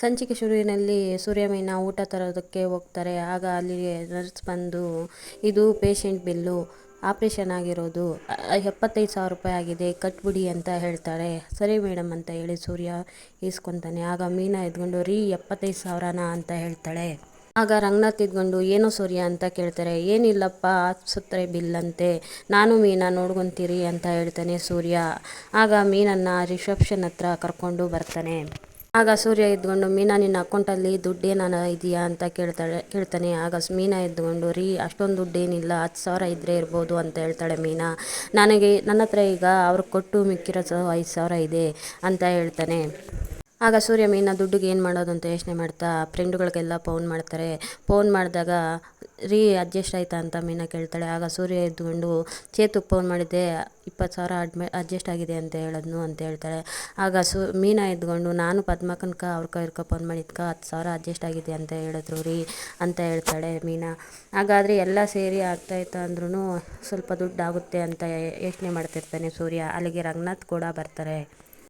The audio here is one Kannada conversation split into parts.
ಸಂಚಿಕೆ ಶುರುವಿನಲ್ಲಿ ಸೂರ್ಯ ಮೀನಾ ಊಟ ತರೋದಕ್ಕೆ ಹೋಗ್ತಾರೆ. ಆಗ ಅಲ್ಲಿಗೆ ನರ್ಸ್ ಬಂದು, ಇದು ಪೇಷಂಟ್ ಬಿಲ್ಲು. ಆಪ್ರೇಷನ್ ಆಗಿರೋದು ಎಪ್ಪತ್ತೈದು ಸಾವಿರ ರೂಪಾಯಿ ಆಗಿದೆ. ಕಟ್ಬಿಡಿ ಅಂತ ಹೇಳ್ತಾರೆ. ಸರಿ ಮೇಡಮ್ ಅಂತ ಹೇಳಿ ಸೂರ್ಯ ಈಸ್ಕೊತಾನೆ. ಆಗ ಮೀನಾ ಎದ್ಕೊಂಡು, ರೀ, ಎಪ್ಪತ್ತೈದು ಸಾವಿರನ ಅಂತ ಹೇಳ್ತಾಳೆ. ಆಗ ರಂಗನಾಥ್ ಇದ್ಕೊಂಡು ಏನು ಸೂರ್ಯ ಅಂತ ಕೇಳ್ತಾರೆ. ಏನಿಲ್ಲಪ್ಪ, ಆಸ್ಪತ್ರೆ ಬಿಲ್ ಅಂತೆ ನಾನು ಮೀನಾ ನೋಡ್ಕೊಂತೀರಿ ಅಂತ ಹೇಳ್ತಾನೆ ಸೂರ್ಯ. ಆಗ ಮೀನನ್ನು ರಿಸೆಪ್ಷನ್ ಹತ್ರ ಕರ್ಕೊಂಡು ಬರ್ತಾನೆ. ಆಗ ಸೂರ್ಯ ಎದ್ಕೊಂಡು ಮೀನಾ, ನಿನ್ನ ಅಕೌಂಟಲ್ಲಿ ದುಡ್ಡೇನಾನ ಇದೆಯಾ? ಅಂತ ಕೇಳ್ತಾಳೆ, ಕೇಳ್ತಾನೆ. ಆಗ ಮೀನಾ ಎದ್ಕೊಂಡು ರೀ, ಅಷ್ಟೊಂದು ದುಡ್ಡೇನಿಲ್ಲ, ಹತ್ತು ಸಾವಿರ ಇದ್ದರೆ ಇರ್ಬೋದು ಅಂತ ಹೇಳ್ತಾಳೆ ಮೀನಾ. ನನಗೆ, ನನ್ನ ಹತ್ರ ಈಗ ಅವ್ರಿಗೆ ಕೊಟ್ಟು ಮಿಕ್ಕಿರೋ ಐದು ಸಾವಿರ ಇದೆ ಅಂತ ಹೇಳ್ತಾನೆ. ಆಗ ಸೂರ್ಯ ಮೀನಾ ದುಡ್ಡಿಗೆ ಏನು ಮಾಡೋದು ಅಂತ ಯೋಚನೆ ಮಾಡ್ತಾ ಫ್ರೆಂಡುಗಳಿಗೆಲ್ಲ ಫೋನ್ ಮಾಡ್ತಾರೆ. ಫೋನ್ ಮಾಡಿದಾಗ ರೀ ಅಡ್ಜಸ್ಟ್ ಆಯ್ತಾ ಅಂತ ಮೀನಾ ಕೇಳ್ತಾಳೆ. ಆಗ ಸೂರ್ಯ ಎದ್ಕೊಂಡು ಚೇತುಗೆ ಫೋನ್ ಮಾಡಿದ್ದೆ ಇಪ್ಪತ್ತು ಸಾವಿರ ಅಡ್ಮೆ, ಅಡ್ಜಸ್ಟ್ ಆಗಿದೆ ಅಂತ ಹೇಳಿದ್ನು ಅಂತ ಹೇಳ್ತಾಳೆ. ಆಗ ಸು, ಮೀನಾ ಎದ್ಕೊಂಡು ನಾನು ಪದ್ಮಕನ್ಕ, ಅವ್ರ ಇರ್ಕ ಫೋನ್ ಮಾಡಿದ್ಕ ಹತ್ತು ಸಾವಿರ ಅಡ್ಜಸ್ಟ್ ಆಗಿದೆ ಅಂತ ಹೇಳಿದ್ರು ರೀ ಅಂತ ಹೇಳ್ತಾಳೆ ಮೀನಾ. ಹಾಗಾದರೆ ಎಲ್ಲ ಸೇರಿ ಆಗ್ತಾಯಿತ್ತು ಅಂದ್ರೂ ಸ್ವಲ್ಪ ದುಡ್ಡು ಆಗುತ್ತೆ ಅಂತ ಯೋಚನೆ ಮಾಡ್ತಿರ್ತಾನೆ ಸೂರ್ಯ. ಅಲ್ಲಿಗೆ ರಂಗನಾಥ್ ಕೂಡ ಬರ್ತಾರೆ.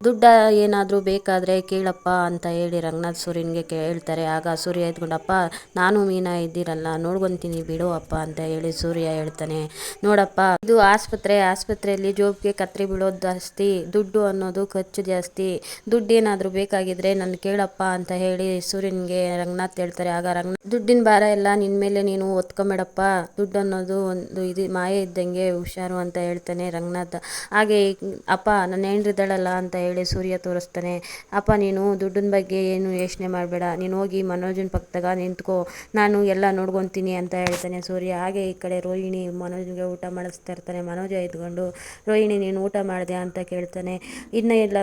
ದುಡ್ಡ ಏನಾದರೂ ಬೇಕಾದರೆ ಕೇಳಪ್ಪ ಅಂತ ಹೇಳಿ ರಂಗನಾಥ್ ಸೂರ್ಯನಿಗೆ ಕೇಳ್ತಾರೆ. ಆಗ ಸೂರ್ಯ ಎದ್ಕೊಂಡಪ್ಪ, ನಾನು ಮೀನಾ ಇದ್ದೀರಲ್ಲ, ನೋಡ್ಕೊತೀನಿ ಬಿಡು ಅಪ್ಪ ಅಂತ ಹೇಳಿ ಸೂರ್ಯ ಹೇಳ್ತಾನೆ. ನೋಡಪ್ಪ, ಇದು ಆಸ್ಪತ್ರೆ, ಆಸ್ಪತ್ರೆಯಲ್ಲಿ ಜೋಬ್ಗೆ ಕತ್ರಿ ಬೀಳೋದು ಜಾಸ್ತಿ, ದುಡ್ಡು ಅನ್ನೋದು ಖರ್ಚು ಜಾಸ್ತಿ. ದುಡ್ಡು ಏನಾದರೂ ಬೇಕಾಗಿದ್ರೆ ನಾನು ಕೇಳಪ್ಪ ಅಂತ ಹೇಳಿ ಸೂರ್ಯನಿಗೆ ರಂಗನಾಥ್ ಹೇಳ್ತಾರೆ. ಆಗ ರಂಗ ದುಡ್ಡಿನ ಭಾರ ಎಲ್ಲ ನಿನ್ನ ಮೇಲೆ ನೀನು ಒತ್ಕೊಂಬೇಡಪ್ಪ. ದುಡ್ಡು ಅನ್ನೋದು ಒಂದು ಇದು ಮಾಯೆ ಇದ್ದಂಗೆ ಹುಷಾರು ಅಂತ ಹೇಳ್ತಾನೆ ರಂಗನಾಥ್. ಹಾಗೆ, ಅಪ್ಪ ನನ್ನ ಹೆಂಡ್ರಿದ್ದಾಳಲ್ಲ ಅಂತ ಸೂರ್ಯ ತೋರಿಸ್ತಾನೆ, ಅಪ್ಪ, ನೀನು ದುಡ್ಡಿನ ಬಗ್ಗೆ ಏನು ಯೋಚನೆ ಮಾಡಬೇಡ. ನೀನು ಹೋಗಿ ಮನೋಜನ ಪಕ್ಕದಾಗ ನಿಂತ್ಕೋ. ನಾನು ಎಲ್ಲ ನೋಡ್ಕೊತೀನಿ ಅಂತ ಹೇಳ್ತಾನೆ ಸೂರ್ಯ. ಹಾಗೆ ಈ ಕಡೆ ರೋಹಿಣಿ ಮನೋಜ್ಗೆ ಊಟ ಮಾಡಿಸ್ತಾ ಇರ್ತಾನೆ. ಮನೋಜ ಇದ್ಕೊಂಡು ರೋಹಿಣಿ, ನೀನು ಊಟ ಮಾಡಿದೆ? ಅಂತ ಕೇಳ್ತಾನೆ. ಇನ್ನೂ ಇಲ್ಲ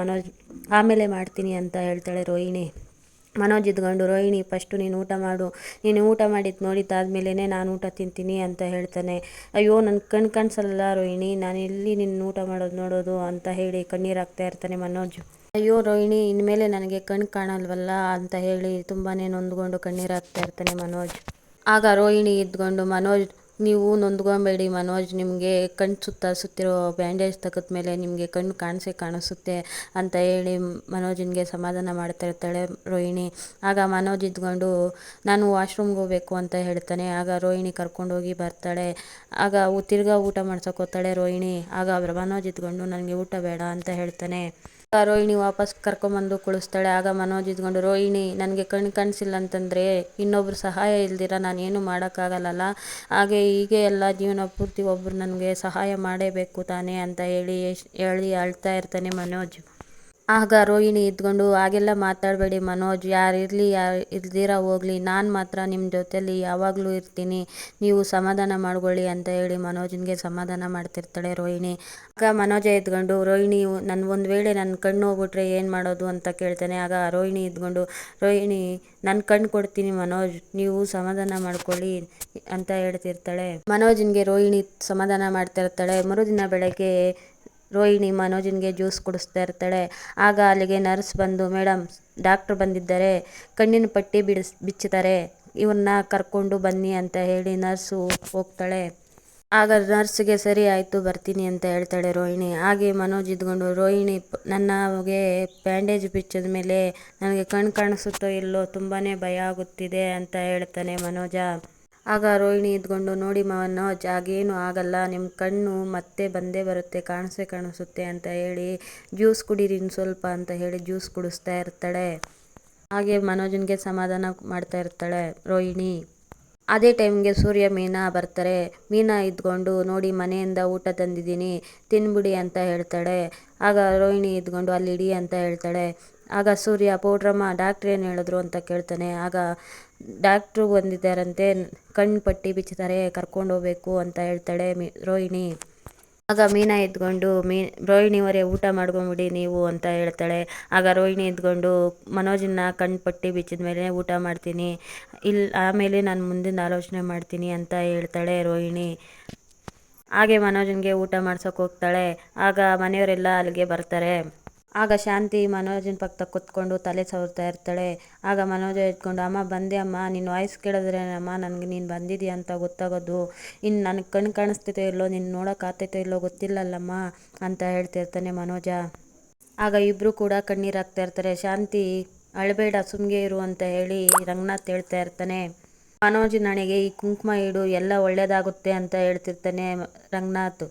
ಮನೋಜ್, ಆಮೇಲೆ ಮಾಡ್ತೀನಿ ಅಂತ ಹೇಳ್ತಾಳೆ ರೋಹಿಣಿ. ಮನೋಜ್ ಇದ್ಕೊಂಡು ರೋಹಿಣಿ ಫಸ್ಟು ನೀನು ಊಟ ಮಾಡು. ನೀನು ಊಟ ಮಾಡಿದ್ದು ನೋಡಿದ್ದಾದ್ಮೇಲೇ ನಾನು ಊಟ ತಿಂತೀನಿ ಅಂತ ಹೇಳ್ತಾನೆ. ಅಯ್ಯೋ ನನ್ನ ಕಣ್ ಕಾಣಿಸಲ್ಲ ರೋಹಿಣಿ? ನಾನು ಎಲ್ಲಿ ನಿನ್ನ ಊಟ ಮಾಡೋದು ನೋಡೋದು ಅಂತ ಹೇಳಿ ಕಣ್ಣೀರು ಹಾಕ್ತಾ ಇರ್ತಾನೆ ಮನೋಜ್. ಅಯ್ಯೋ, ರೋಹಿಣಿ, ಇನ್ಮೇಲೆ ನನಗೆ ಕಣ್ಣು ಕಾಣಲ್ವಲ್ಲ ಅಂತ ಹೇಳಿ ತುಂಬಾ ನೊಂದ್ಕೊಂಡು ಕಣ್ಣೀರು ಹಾಕ್ತಾ ಇರ್ತಾನೆ ಮನೋಜ್. ಆಗ ರೋಹಿಣಿ ಇದ್ಕೊಂಡು ಮನೋಜ್ ನೀವು ನೊಂದ್ಕೊಬೇಡಿ ಮನೋಜ್, ನಿಮಗೆ ಕಣ್ಣು ಸುತ್ತ ಸುತ್ತಿರೋ ಬ್ಯಾಂಡೇಜ್ ತೆಗೆದ್ಮೇಲೆ ನಿಮಗೆ ಕಣ್ಣು ಕಾಣಿಸೇ ಕಾಣಿಸುತ್ತೆ ಅಂತ ಹೇಳಿ ಮನೋಜನಿಗೆ ಸಮಾಧಾನ ಮಾಡ್ತಾ ಇರ್ತಾಳೆ ರೋಹಿಣಿ. ಆಗ ಮನೋಜ್ ಇದ್ಕೊಂಡು, ನಾನು ವಾಶ್ರೂಮ್ಗೆ ಹೋಗ್ಬೇಕು ಅಂತ ಹೇಳ್ತಾನೆ. ಆಗ ರೋಹಿಣಿ ಕರ್ಕೊಂಡೋಗಿ ಬರ್ತಾಳೆ. ಆಗ ತಿರ್ಗಾ ಊಟ ಮಾಡ್ಸೋಕೆ ಹೋಗ್ತಾಳೆ ರೋಹಿಣಿ. ಆಗ ಮನೋಜ್ ಇದ್ಕೊಂಡು, ನನಗೆ ಊಟ ಬೇಡ ಅಂತ ಹೇಳ್ತಾನೆ. ರೋಹಿಣಿ ವಾಪಸ್ ಕರ್ಕೊಂಬಂದು ಕುಳಿಸ್ತಾಳೆ. ಆಗ ಮನೋಜ್ ಇದ್ಕೊಂಡು, ರೋಹಿಣಿ, ನನಗೆ ಕಣ್ ಕಾಣಿಸಿಲ್ಲ ಅಂತಂದರೆ ಇನ್ನೊಬ್ರು ಸಹಾಯ ಇಲ್ದಿರ? ನಾನೇನು ಮಾಡೋಕ್ಕಾಗಲ್ಲಲ್ಲ? ಹಾಗೆ ಹೀಗೆ ಎಲ್ಲ ಜೀವನ ಪೂರ್ತಿ ಒಬ್ಬರು ನನಗೆ ಸಹಾಯ ಮಾಡೇಬೇಕು ತಾನೇ ಅಂತ ಹೇಳಿ ಹೇಳಿ ಅಳ್ತಾ ಇರ್ತಾನೆ ಮನೋಜ್. ಆಗ ರೋಹಿಣಿ ಇದ್ಕೊಂಡು, ಹಾಗೆಲ್ಲ ಮಾತಾಡಬೇಡಿ ಮನೋಜ್, ಯಾರು ಇರಲಿ, ಯಾರು ಇಲ್ದಿರ ಹೋಗ್ಲಿ, ನಾನು ಮಾತ್ರ ನಿಮ್ಮ ಜೊತೆಲಿ ಯಾವಾಗಲೂ ಇರ್ತೀನಿ. ನೀವು ಸಮಾಧಾನ ಮಾಡ್ಕೊಳ್ಳಿ ಅಂತ ಹೇಳಿ ಮನೋಜನಿಗೆ ಸಮಾಧಾನ ಮಾಡ್ತಿರ್ತಾಳೆ ರೋಹಿಣಿ. ಆಗ ಮನೋಜ ಇದ್ಕೊಂಡು, ರೋಹಿಣಿ ನನ್ನ ಒಂದು ವೇಳೆ ನನ್ನ ಕಣ್ಣು ಹೋಗ್ಬಿಟ್ರೆ ಏನು ಮಾಡೋದು ಅಂತ ಕೇಳ್ತಾನೆ. ಆಗ ರೋಹಿಣಿ ಇದ್ಕೊಂಡು, ರೋಹಿಣಿ ನನ್ನ ಕಣ್ಣು ಕೊಡ್ತೀನಿ ಮನೋಜ್, ನೀವು ಸಮಾಧಾನ ಮಾಡ್ಕೊಳ್ಳಿ ಅಂತ ಹೇಳ್ತಿರ್ತಾಳೆ. ಮನೋಜನ್ಗೆ ರೋಹಿಣಿ ಸಮಾಧಾನ ಮಾಡ್ತಿರ್ತಾಳೆ. ಮರುದಿನ ಬೆಳಗ್ಗೆ ರೋಹಿಣಿ ಮನೋಜನಿಗೆ ಜ್ಯೂಸ್ ಕುಡಿಸ್ತಾ ಇರ್ತಾಳೆ. ಆಗ ಅಲ್ಲಿಗೆ ನರ್ಸ್ ಬಂದು ಮೇಡಮ್ ಡಾಕ್ಟ್ರ್ ಬಂದಿದ್ದಾರೆ. ಕಣ್ಣಿನ ಪಟ್ಟಿ ಬಿಡಿಸ್ ಬಿಚ್ಚುತ್ತಾರೆ ಇವ್ರನ್ನ ಕರ್ಕೊಂಡು ಬನ್ನಿ ಅಂತ ಹೇಳಿ ನರ್ಸು ಹೋಗ್ತಾಳೆ. ಆಗ ನರ್ಸ್ಗೆ, ಸರಿ ಆಯಿತು, ಬರ್ತೀನಿ ಅಂತ ಹೇಳ್ತಾಳೆ ರೋಹಿಣಿ. ಹಾಗೆ ಮನೋಜ್ ಇದ್ಕೊಂಡು, ರೋಹಿಣಿ ನನಗೆ ಬ್ಯಾಂಡೇಜ್ ಬಿಚ್ಚಿದ ಮೇಲೆ ನನಗೆ ಕಣ್ಣು ಕಾಣಿಸುತ್ತೋ ಇಲ್ಲೋ ತುಂಬಾ ಭಯ ಆಗುತ್ತಿದೆ ಅಂತ ಹೇಳ್ತಾನೆ ಮನೋಜ. ಆಗ ರೋಹಿಣಿ ಇದ್ಕೊಂಡು ನೋಡಿ ಮನೋಜ್ ಹಾಗೇನು ಆಗಲ್ಲ. ನಿಮ್ಮ ಕಣ್ಣು ಮತ್ತೆ ಬಂದೇ ಬರುತ್ತೆ, ಕಾಣಿಸೇ ಕಾಣಿಸುತ್ತೆ ಅಂತ ಹೇಳಿ ಜ್ಯೂಸ್ ಕುಡೀರಿ ಸ್ವಲ್ಪ ಅಂತ ಹೇಳಿ ಜ್ಯೂಸ್ ಕುಡಿಸ್ತಾ ಇರ್ತಾಳೆ. ಹಾಗೆ ಮನೋಜನ್ಗೆ ಸಮಾಧಾನ ಮಾಡ್ತಾ ಇರ್ತಾಳೆ ರೋಹಿಣಿ. ಅದೇ ಟೈಮ್ಗೆ ಸೂರ್ಯ ಮೀನಾ ಬರ್ತಾರೆ. ಮೀನಾ ಇದ್ಕೊಂಡು, ನೋಡಿ, ಮನೆಯಿಂದ ಊಟ ತಂದಿದ್ದೀನಿ, ತಿನ್ಬಿಡಿ ಅಂತ ಹೇಳ್ತಾಳೆ. ಆಗ ರೋಹಿಣಿ ಇದ್ಕೊಂಡು, ಅಲ್ಲಿ ಇಡಿ ಅಂತ ಹೇಳ್ತಾಳೆ. ಆಗ ಸೂರ್ಯ, ಪೌಡ್ರಮ್ಮ, ಡಾಕ್ಟ್ರ್ ಏನು ಹೇಳಿದ್ರು? ಅಂತ ಕೇಳ್ತಾನೆ. ಆಗ ಡಾಕ್ಟ್ರು ಬಂದಿದ್ದಾರಂತೆ, ಕಣ್ಣು ಪಟ್ಟಿ ಬಿಚ್ಚಿದ್ದಾರೆ ಕರ್ಕೊಂಡು ಹೋಗ್ಬೇಕು ಅಂತ ಹೇಳ್ತಾಳೆ ಮಿ, ರೋಹಿಣಿ. ಆಗ ಮೀನಾ ಎದ್ಕೊಂಡು, ಮೀ, ರೋಹಿಣಿಯವರೇ ಊಟ ಮಾಡ್ಕೊಂಬಿಡಿ ನೀವು ಅಂತ ಹೇಳ್ತಾಳೆ. ಆಗ ರೋಹಿಣಿ ಎದ್ಕೊಂಡು ಮನೋಜನ್ನ ಕಣ್ಣು ಪಟ್ಟಿ ಬಿಚ್ಚಿದ ಮೇಲೆ ಊಟ ಮಾಡ್ತೀನಿ ಇಲ್ಲಿ ಆಮೇಲೆ ನಾನು ಮುಂದಿನ ಆಲೋಚನೆ ಮಾಡ್ತೀನಿ ಅಂತ ಹೇಳ್ತಾಳೆ ರೋಹಿಣಿ. ಹಾಗೆ ಮನೋಜನ್ಗೆ ಊಟ ಮಾಡ್ಸೋಕೆ ಹೋಗ್ತಾಳೆ. ಆಗ ಮನೆಯವರೆಲ್ಲ ಅಲ್ಲಿಗೆ ಬರ್ತಾರೆ. ಆಗ ಶಾಂತಿ ಮನೋಜನ ಪಕ್ಕ ಕುತ್ಕೊಂಡು ತಲೆ ಸವರ್ತಾ ಇರ್ತಾಳೆ. ಆಗ ಮನೋಜ ಇಟ್ಕೊಂಡು ಅಮ್ಮ, ಬಂದೆ ಅಮ್ಮ ನಿನ್ನ ವಾಯ್ಸ್ ಕೇಳಿದ್ರೇನಮ್ಮ ನನಗೆ ನೀನು ಬಂದಿದ್ದೀಯ ಅಂತ ಗೊತ್ತಾಗೋದು. ಇನ್ನು ನನಗೆ ಕಣ್ಣು ಕಾಣಿಸ್ತೈತೋ ಇಲ್ಲೋ ನಿನ್ನ ನೋಡೋಕೆ ಆತೈತೋ ಇಲ್ಲೋ ಗೊತ್ತಿಲ್ಲಲ್ಲಮ್ಮ ಅಂತ ಹೇಳ್ತಿರ್ತಾನೆ ಮನೋಜ. ಆಗ ಇಬ್ಬರು ಕೂಡ ಕಣ್ಣೀರು ಹಾಕ್ತಾ ಇರ್ತಾರೆ. ಶಾಂತಿ, ಅಳಬೇಡ, ಸುಮ್ಗೆ ಇರು ಅಂತ ಹೇಳಿ ರಂಗನಾಥ್ ಹೇಳ್ತಾ ಇರ್ತಾನೆ. ಮನೋಜ್, ನನಗೆ ಈ ಕುಂಕುಮ ಇಡು, ಎಲ್ಲ ಒಳ್ಳೆಯದಾಗುತ್ತೆ ಅಂತ ಹೇಳ್ತಿರ್ತಾನೆ ರಂಗನಾಥ್.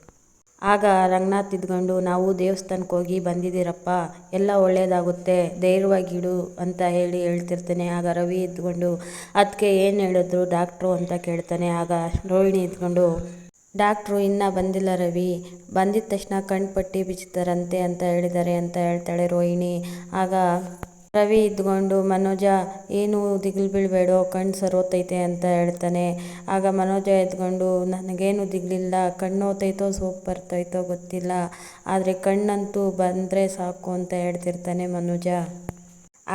ಆಗ ರಂಗನಾಥ್ ಇದ್ಕೊಂಡು ನಾವು ದೇವಸ್ಥಾನಕ್ಕೆ ಹೋಗಿ ಬಂದಿದ್ದೀರಪ್ಪ, ಎಲ್ಲ ಒಳ್ಳೆಯದಾಗುತ್ತೆ ಧೈರ್ಯವಾಗಿಡು ಅಂತ ಹೇಳಿ ಹೇಳ್ತಿರ್ತಾನೆ. ಆಗ ರವಿ ಇದ್ಕೊಂಡು ಅದಕ್ಕೆ ಏನು ಹೇಳಿದ್ರು ಡಾಕ್ಟ್ರು ಅಂತ ಕೇಳ್ತಾನೆ. ಆಗ ರೋಹಿಣಿ ಇದ್ಕೊಂಡು ಡಾಕ್ಟ್ರು, ಇನ್ನೂ ಬಂದಿಲ್ಲ ರವಿ. ಬಂದಿದ ತಕ್ಷಣ ಕಣ್ಪಟ್ಟಿ ಪಟ್ಟಿ ಬಿಚ್ತಾರಂತೆ ಅಂತ ಹೇಳಿದ್ದಾರೆ ಅಂತ ಹೇಳ್ತಾಳೆ ರೋಹಿಣಿ. ಆಗ ರವಿ ಇದ್ಕೊಂಡು ಮನೋಜ, ಏನು ದಿಗಿಲು ಬೀಳಬೇಡೋ, ಕಣ್ಣು ಸರೋತೈತೆ ಅಂತ ಹೇಳ್ತಾನೆ. ಆಗ ಮನೋಜ ಎದ್ಕೊಂಡು ನನಗೇನು ದಿಗಿಲಿಲ್ಲ ಕಣ್ಣು ಹೋತೈತೋ ಸೋಪ್ ಬರ್ತೈತೋ ಗೊತ್ತಿಲ್ಲ. ಆದರೆ ಕಣ್ಣಂತೂ ಬಂದರೆ ಸಾಕು ಅಂತ ಹೇಳ್ತಿರ್ತಾನೆ ಮನೋಜ.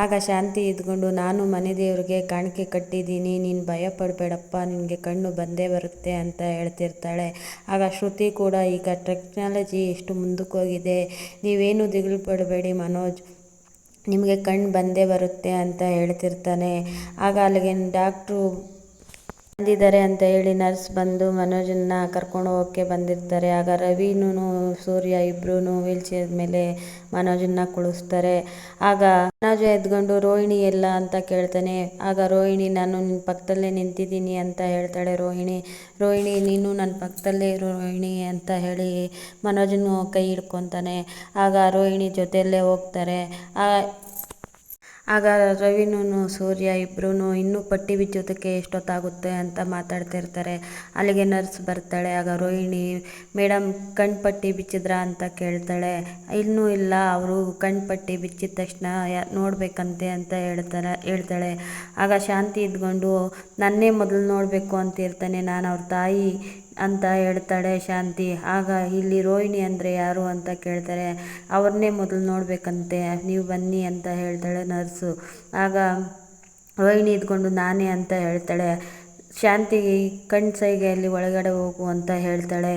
ಆಗ ಶಾಂತಿ ಇದ್ಕೊಂಡು ನಾನು ಮನೆ ದೇವ್ರಿಗೆ ಕಾಣಿಕೆ ಕಟ್ಟಿದ್ದೀನಿ, ನೀನು ಭಯ ಪಡಬೇಡಪ್ಪ ನಿನಗೆ ಕಣ್ಣು ಬಂದೇ ಬರುತ್ತೆ ಅಂತ ಹೇಳ್ತಿರ್ತಾಳೆ. ಆಗ ಶ್ರುತಿ ಕೂಡ, ಈಗ ಟೆಕ್ನಾಲಜಿ ಎಷ್ಟು ಮುಂದಕ್ಕೆ ಹೋಗಿದೆ ನೀವೇನು ದಿಗಿಲು ಪಡಬೇಡಿ ಮನೋಜ್. ನಿಮಗೆ ಕಣ್ಣು ಬಂದೇ ಬರುತ್ತೆ ಅಂತ ಹೇಳ್ತಿರ್ತಾನೆ. ಆಗ ಅಲ್ಲಿಗೆ ಡಾಕ್ಟ್ರು ಬಂದಿದ್ದಾರೆ ಅಂತ ಹೇಳಿ ನರ್ಸ್ ಬಂದು ಮನೋಜನ್ನ ಕರ್ಕೊಂಡು ಹೋಗೋಕ್ಕೆ ಬಂದಿರ್ತಾರೆ. ಆಗ ರವಿನೂ ಸೂರ್ಯ ಇಬ್ಬರೂ ವೀಲ್ ಚೇರ್ ಮೇಲೆ ಮನೋಜನ್ನ ಕುಳಿಸ್ತಾರೆ. ಆಗ ಮನೋಜ ಎದ್ಕೊಂಡು, ರೋಹಿಣಿ ಎಲ್ಲ ಅಂತ ಕೇಳ್ತಾನೆ. ಆಗ ರೋಹಿಣಿ, ನಾನು ನಿನ್ನ ಪಕ್ಕದಲ್ಲೇ ನಿಂತಿದ್ದೀನಿ ಅಂತ ಹೇಳ್ತಾಳೆ ರೋಹಿಣಿ. ರೋಹಿಣಿ, ನೀನು ನನ್ನ ಪಕ್ಕದಲ್ಲೇ ಇರು ರೋಹಿಣಿ ಅಂತ ಹೇಳಿ ಮನೋಜನು ಕೈ ಹಿಡ್ಕೊತಾನೆ. ಆಗ ರೋಹಿಣಿ ಜೊತೆಯಲ್ಲೇ ಹೋಗ್ತಾರೆ. ಆಗ ರವಿನೂ ಸೂರ್ಯ ಇಬ್ಬರೂ ಇನ್ನೂ ಪಟ್ಟಿ ಬಿಚ್ಚೋದಕ್ಕೆ ಎಷ್ಟೊತ್ತಾಗುತ್ತೆ? ಅಂತ ಮಾತಾಡ್ತಿರ್ತಾರೆ. ಅಲ್ಲಿಗೆ ನರ್ಸ್ ಬರ್ತಾಳೆ. ಆಗ ರೋಹಿಣಿ ಮೇಡಮ್ ಕಣ್ಣು ಪಟ್ಟಿ ಬಿಚ್ಚಿದ್ರಾ? ಅಂತ ಕೇಳ್ತಾಳೆ. ಇನ್ನೂ ಇಲ್ಲ. ಅವರು ಕಣ್ಣು ಪಟ್ಟಿ ಬಿಚ್ಚಿದ ತಕ್ಷಣ ನೋಡಬೇಕಂತೆ ಅಂತ ಹೇಳ್ತಾರೆ, ಹೇಳ್ತಾಳೆ. ಆಗ ಶಾಂತಿ ಇದ್ಕೊಂಡು, ನನ್ನೇ ಮೊದಲು ನೋಡಬೇಕು ಅಂತ ಇರ್ತಾನೆ ನಾನು ಅವ್ರ ತಾಯಿ ಅಂತ ಹೇಳ್ತಾಳೆ ಶಾಂತಿ. ಆಗ ಇಲ್ಲಿ ರೋಹಿಣಿ ಅಂದರೆ ಯಾರು ಅಂತ ಕೇಳ್ತಾರೆ. ಅವ್ರನ್ನೇ ಮೊದಲು ನೋಡಬೇಕಂತೆ. ನೀವು ಬನ್ನಿ ಅಂತ ಹೇಳ್ತಾಳೆ ನರ್ಸು. ಆಗ ರೋಹಿಣಿ ಇದ್ಕೊಂಡು ನಾನೇ ಅಂತ ಹೇಳ್ತಾಳೆ. ಶಾಂತಿ ಸೈಗೆಯಲ್ಲಿ ಒಳಗಡೆ ಹೋಗು ಅಂತ ಹೇಳ್ತಾಳೆ.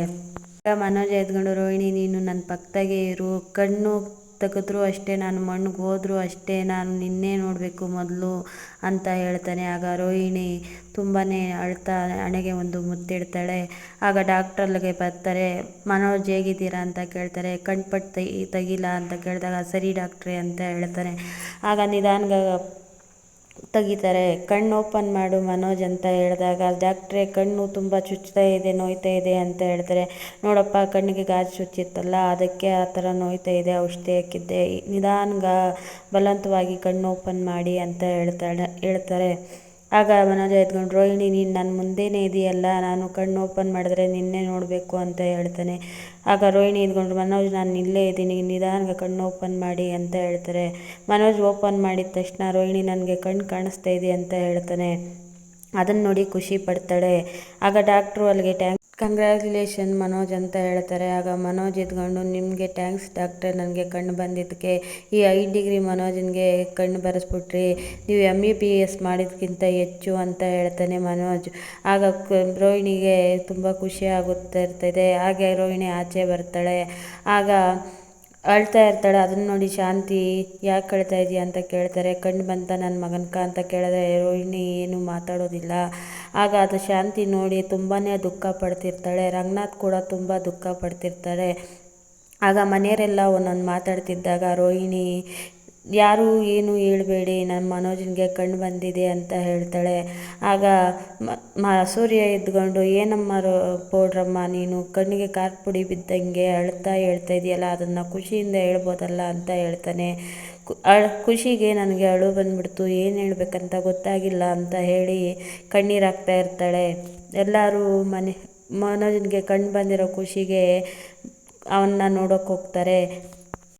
ಮನೋಜ ಎದ್ಕೊಂಡು, ರೋಹಿಣಿ, ನೀನು ನನ್ನ ಪಕ್ಕದಾಗೆ ಇರು. ಕಣ್ಣು ತೆಗೆದ್ರು, ಅಷ್ಟೇ ನಾನು ಮಣ್ಣಿಗೆ ಹೋದ್ರು, ಅಷ್ಟೇ ನಾನು ನಿನ್ನೆ ನೋಡಬೇಕು ಮೊದಲು ಅಂತ ಹೇಳ್ತಾನೆ. ಆಗ ರೋಹಿಣಿ ತುಂಬಾ ಅಳ್ತಾ ಹಣೆಗೆ ಒಂದು ಮುತ್ತಿಡ್ತಾಳೆ. ಆಗ ಡಾಕ್ಟರ್ ಅಲ್ಲಿಗೆ ಬರ್ತಾರೆ, ಮನೋಜ್ ಹೇಗಿದ್ದೀರಾ? ಅಂತ ಕೇಳ್ತಾರೆ. ಕಣ್ಪಟ್ಟು ತೆಗಿ, ತೆಗಿಲ್ಲ ಅಂತ ಕೇಳಿದಾಗ, ಸರಿ ಡಾಕ್ಟ್ರೇ ಅಂತ ಹೇಳ್ತಾರೆ ಆಗ ನಿಧಾನ ತೆಗಿತಾರೆ. ಕಣ್ಣು ಓಪನ್ ಮಾಡು ಮನೋಜ್ ಅಂತ ಹೇಳಿದಾಗ, ಡಾಕ್ಟ್ರೇ, ಕಣ್ಣು ತುಂಬ ಚುಚ್ತಾ ಇದೆ, ನೋಯ್ತಾ ಇದೆ ಅಂತ ಹೇಳ್ತಾರೆ. ನೋಡಪ್ಪ, ಕಣ್ಣಿಗೆ ಗಾಜು ಚುಚ್ಚಿತ್ತಲ್ಲ, ಅದಕ್ಕೆ ಆ ಥರ ನೋಯ್ತಾ ಇದೆ, ಔಷಧಿ ಹಾಕಿದ್ದೆ. ನಿಧಾನ್ಗ, ಬಲವಂತವಾಗಿ ಕಣ್ಣು ಓಪನ್ ಮಾಡಿ ಅಂತ ಹೇಳ್ತಾಳೆ, ಹೇಳ್ತಾರೆ. ಆಗ ಮನೋಜ ಎತ್ಕೊಂಡು ರೋಹಿಣಿ, ನೀನು ನನ್ನ ಮುಂದೆನೇ ಇದೆಯಲ್ಲ, ನಾನು ಕಣ್ಣು ಓಪನ್ ಮಾಡಿದ್ರೆ ನಿನ್ನೆ ನೋಡಬೇಕು ಅಂತ ಹೇಳ್ತಾನೆ. ಆಗ ರೋಹಿಣಿ ಇದ್ಕೊಂಡು, ಮನೋಜ್, ನಾನು ಇಲ್ಲೇ ಇದ್ದೀನಿ, ನಿಧಾನಕ್ಕೆ ಕಣ್ಣು ಓಪನ್ ಮಾಡಿ ಅಂತ ಹೇಳ್ತಾರೆ ಮನೋಜ್ ಓಪನ್ ಮಾಡಿದ ತಕ್ಷಣ ರೋಹಿಣಿ ನನಗೆ ಕಣ್ಣು ಕಾಣಿಸ್ತಾ ಇದೆ ಅಂತ ಹೇಳ್ತಾನೆ. ಅದನ್ನು ನೋಡಿ ಖುಷಿ ಪಡ್ತಾಳೆ. ಆಗ ಡಾಕ್ಟ್ರು ಅಲ್ಲಿಗೆ ಟ್ಯಾಂಕ್ ಕಂಗ್ರ್ಯಾಚುಲೇಷನ್ ಮನೋಜ್ ಅಂತ ಹೇಳ್ತಾರೆ. ಆಗ ಮನೋಜ್ ಇದ್ಕೊಂಡು ನಿಮಗೆ ಥ್ಯಾಂಕ್ಸ್ ಡಾಕ್ಟರ್ ನನಗೆ ಕಣ್ಣು ಬಂದಿದ್ದಕ್ಕೆ. ಈ ಐದು ಡಿಗ್ರಿ ಮನೋಜನಿಗೆ ಕಣ್ಣು ಬರೆಸ್ಬಿಟ್ರಿ. ನೀವು ಎಂ ಇ ಬಿ ಎಸ್ ಮಾಡಿದ್ಕಿಂತ ಹೆಚ್ಚು ಅಂತ ಹೇಳ್ತಾನೆ ಮನೋಜ್ ಆಗ ರೋಹಿಣಿಗೆ ತುಂಬ ಖುಷಿ ಆಗುತ್ತಾ ಇರ್ತದೆ ಹಾಗೆ ರೋಹಿಣಿ ಆಚೆ ಬರ್ತಾಳೆ. ಆಗ ಅಳ್ತಾ ಇರ್ತಾಳೆ. ಅದನ್ನು ನೋಡಿ ಶಾಂತಿ, ಯಾಕೆ ಕಳ್ತಾ ಇದೀಯ? ಅಂತ ಕೇಳ್ತಾರೆ. ಕಣ್ಣು ಬಂತ ನನ್ನ ಮಗನ್ಕ? ಅಂತ ಕೇಳಿದ್ರೆ, ರೋಹಿಣಿ ಏನು ಮಾತಾಡೋದಿಲ್ಲ. ಆಗ ಅದು ಶಾಂತಿ ನೋಡಿ ತುಂಬಾ ದುಃಖ ಪಡ್ತಿರ್ತಾಳೆ. ರಂಗನಾಥ್ ಕೂಡ ತುಂಬ ದುಃಖ ಪಡ್ತಿರ್ತಾರೆ ಆಗ ಮನೆಯವರೆಲ್ಲ ಒಂದೊಂದು ಮಾತಾಡ್ತಿದ್ದಾಗ, ರೋಹಿಣಿ, ಯಾರು ಏನು ಹೇಳ್ಬೇಡಿ ನನ್ನ ಮನೋಜನಿಗೆ ಕಣ್ಣು ಬಂದಿದೆ ಅಂತ ಹೇಳ್ತಾಳೆ. ಆಗ ಮ ಸೂರ್ಯ ಎದ್ಕೊಂಡು ಏನಮ್ಮ ರೋ, ಪೌಡ್ರಮ್ಮ, ನೀನು ಕಣ್ಣಿಗೆ ಕಾರ್ಪುಡಿ ಪುಡಿ ಬಿದ್ದಂಗೆ ಅಳ್ತಾ ಹೇಳ್ತಾ ಇದೆಯಲ್ಲ, ಅದನ್ನು ಖುಷಿಯಿಂದ ಹೇಳ್ಬೋದಲ್ಲ ಅಂತ ಹೇಳ್ತಾನೆ. ಖುಷಿಗೆ ನನಗೆ ಅಳು ಬಂದ್ಬಿಡ್ತು. ಏನು ಹೇಳ್ಬೇಕಂತ ಗೊತ್ತಾಗಿಲ್ಲ ಅಂತ ಹೇಳಿ ಕಣ್ಣೀರು ಹಾಕ್ತಾ ಇರ್ತಾಳೆ. ಎಲ್ಲರೂ ಮನೆ ಮನೋಜನಿಗೆ ಕಣ್ಣು ಬಂದಿರೋ ಖುಷಿಗೆ ಅವನ್ನ ನೋಡೋಕೆ ಹೋಗ್ತಾರೆ.